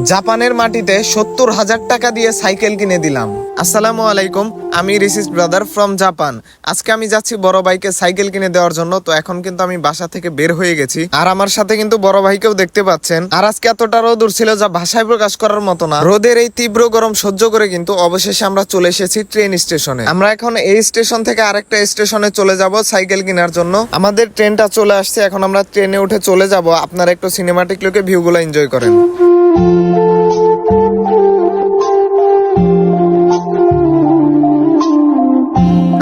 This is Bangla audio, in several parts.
জাপানের মাটিতে সত্তর হাজার টাকা দিয়ে সাইকেল কিনে দিলাম। আসসালামু আলাইকুম, আমি রিসিস ব্রাদার ফ্রম জাপান। আজকে আমি যাচ্ছি বড় ভাইকে সাইকেল কিনে দেওয়ার জন্য, তো এখন কিন্তু আমি বাসা থেকে বের হয়ে গেছি। আর আমার সাথে কিন্তু বড় ভাইকেও দেখতে পাচ্ছেন। আর আজকে এতটা রোদ ছিল যা ভাষায় প্রকাশ করার মতো না। রোদের এই তীব্র গরম সহ্য করে কিন্তু অবশেষে আমরা চলে এসেছি ট্রেন স্টেশনে। আমরা এখন এই স্টেশন থেকে আরেকটা স্টেশনে চলে যাব সাইকেল কেনার জন্য। আমাদের ট্রেনটা চলে আসছে, এখন আমরা ট্রেনে উঠে চলে যাব। আপনারা একটু সিনেমাটিক লুকে ভিউগুলো এনজয় করেন। うん。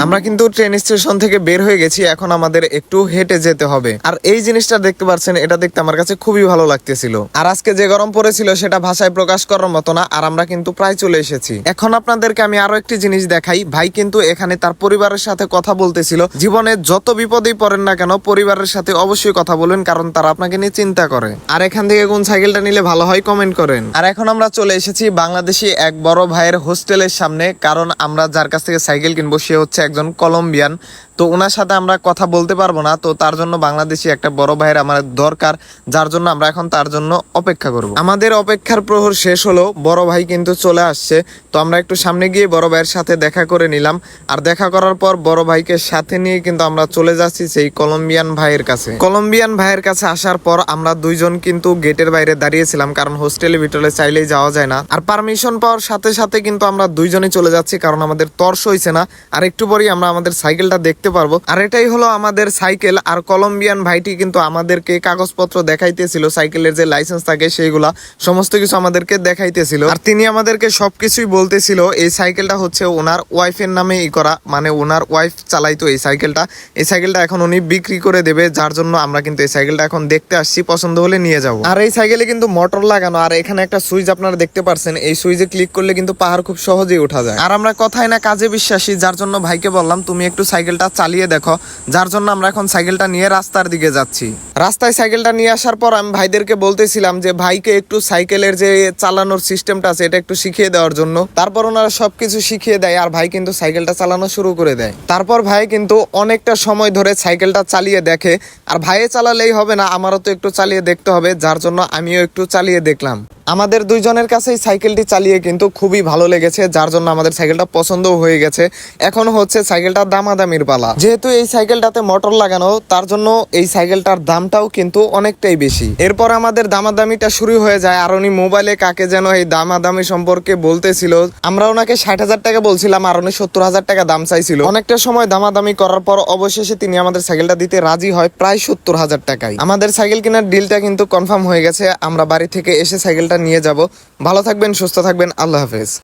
আমরা কিন্তু ট্রেন স্টেশন থেকে বের হয়ে গেছি, এখন আমাদের একটু হেঁটে যেতে হবে। আর এই জিনিসটা দেখতে পাচ্ছেন, এটা দেখতে আমার কাছে খুবই ভালো লাগতেছিল। আর আজকে যে গরম পড়েছিল, সেটা ভাষায় প্রকাশ করার মতো না, আর আমরা কিন্তু প্রায় চলে এসেছি। এখন আপনাদেরকে আমি আরও একটি জিনিস দেখাই। ভাই কিন্তু এখানে তার পরিবারের সাথে কথা বলতেছিল। জীবনে যত বিপদেই পড়েন না কেন, পরিবারের সাথে অবশ্যই কথা বলবেন, কারণ তারা আপনাকে নিয়ে চিন্তা করে। আর এখান থেকে কোন সাইকেলটা নিলে ভালো হয় কমেন্ট করেন। আর এখন আমরা চলে এসেছি বাংলাদেশি এক বড় ভাইয়ের হোস্টেলের সামনে, কারণ আমরা যার কাছ থেকে সাইকেল কিনবো, সে হচ্ছে একজন কলম্বিয়ান তো ওনার সাথে আমরা কথা বলতে পারব না, তো তার জন্য বাংলাদেশি একটা বড় ভাইয়ের আমার দরকার, যার জন্য আমরা এখন তার জন্য অপেক্ষা করব। আমাদের অপেক্ষার প্রহর শেষ হলো, বড় ভাই কিন্তু চলে আসছে, তো আমরা একটু সামনে গিয়ে বড় ভাইয়ের সাথে দেখা করে নিলাম। আর দেখা করার পর বড় ভাইকে সাথে নিয়ে কিন্তু আমরা চলে যাচ্ছি সেই কলম্বিয়ান ভাইয়ের কাছে। কলম্বিয়ান ভাইয়ের কাছে আসার পর আমরা দুইজন কিন্তু গেটের বাইরে দাঁড়িয়েছিলাম, কারণ হোস্টেলের ভিতরে চাইলেই যাওয়া যায় না। আর পারমিশন পাওয়ার সাথে সাথে কিন্তু আমরা দুইজনই চলে যাচ্ছি, কারণ আমাদের তর্স হয়েছে না। আর একটু পরেই আমরা আমাদের সাইকেলটা দেখতে পারব। আর এটাই হলো আমাদের সাইকেল। আর কলম্বিয়ান ভাইটি কিন্তু আমাদেরকে কাগজপত্র দেখাইতেছিল, সাইকেলের যে লাইসেন্স থাকে সেইগুলা, সমস্ত কিছু আমাদেরকে দেখাইতেছিল। আর তিনি আমাদেরকে সবকিছুই বলতেছিল, এই সাইকেলটা হচ্ছে ওনার ওয়াইফের নামে ই করা মানে ওনার ওয়াইফ চালাইতো এই সাইকেলটা। এই সাইকেলটা এখন উনি বিক্রি করে দেবে, যার জন্য আমরা কিন্তু এই সাইকেলটা এখন দেখতে আসছি, পছন্দ হলে নিয়ে যাব। আর এই সাইকেলে কিন্তু মোটর লাগানো, আর এখানে একটা সুইচ আপনারা দেখতে পারছেন, এই সুইচে ক্লিক করলে কিন্তু পাহাড় খুব সহজেই ওঠা যায়। আর আমরা কথায় না কাজে বিশ্বাসী, যার জন্য ভাইকে বললাম, তুমি একটু সাইকেলটা চালিয়ে দেখো, যার জন্য আমরা এখন সাইকেলটা নিয়ে রাস্তার দিকে যাচ্ছি। রাস্তায় সাইকেলটা নিয়ে আসার পর আমি ভাইদেরকে বলতেছিলাম যে, ভাইকে একটু সাইকেলের যে চালানোর সিস্টেমটা আছে, এটা একটু শিখিয়ে দেওয়ার জন্য। তারপর ওনারা সবকিছু শিখিয়ে দেয় আর ভাই কিন্তু সাইকেলটা চালানো শুরু করে দেয়। তারপর ভাই কিন্তু অনেকটা সময় ধরে সাইকেলটা চালিয়ে দেখে, আর ভাইয়ে চালালেই হবে না, আমারও তো একটু চালিয়ে দেখতে হবে, যার জন্য আমিও একটু চালিয়ে দেখলাম। আমাদের দুইজনের কাছেই সাইকেলটি চালিয়ে কিন্তু খুবই ভালো লেগেছে, যার জন্য আমাদের সাইকেলটা পছন্দও হয়ে গেছে। এখন হচ্ছে সাইকেলটার দামাদামির পালা। যেহেতু এই সাইকেলটাতে মোটর লাগানো, তার জন্য এই সাইকেলটার দামটাও কিন্তু অনেকটাই বেশি। এরপর আমাদের দামাদামিটা শুরু হয়ে যায়, আর উনি মোবাইলে কাকে যেন এই দামাদামি সম্পর্কে বলতেছিল। আমরা ওনাকে ষাট হাজার টাকা বলছিলাম, আর উনি সত্তর হাজার টাকা দাম চাইছিল। অনেকটা সময় দামাদামি করার পর অবশেষে তিনি আমাদের সাইকেলটা দিতে রাজি হয়, প্রায় সত্তর হাজার টাকায়। আমাদের সাইকেল কেনার ডিলটা কিন্তু কনফার্ম হয়ে গেছে। আমরা বাড়ি থেকে এসে সাইকেলটা নিয়ে যাব। ভালো থাকবেন সুস্থ থাকবেন আল্লাহ হাফেজ।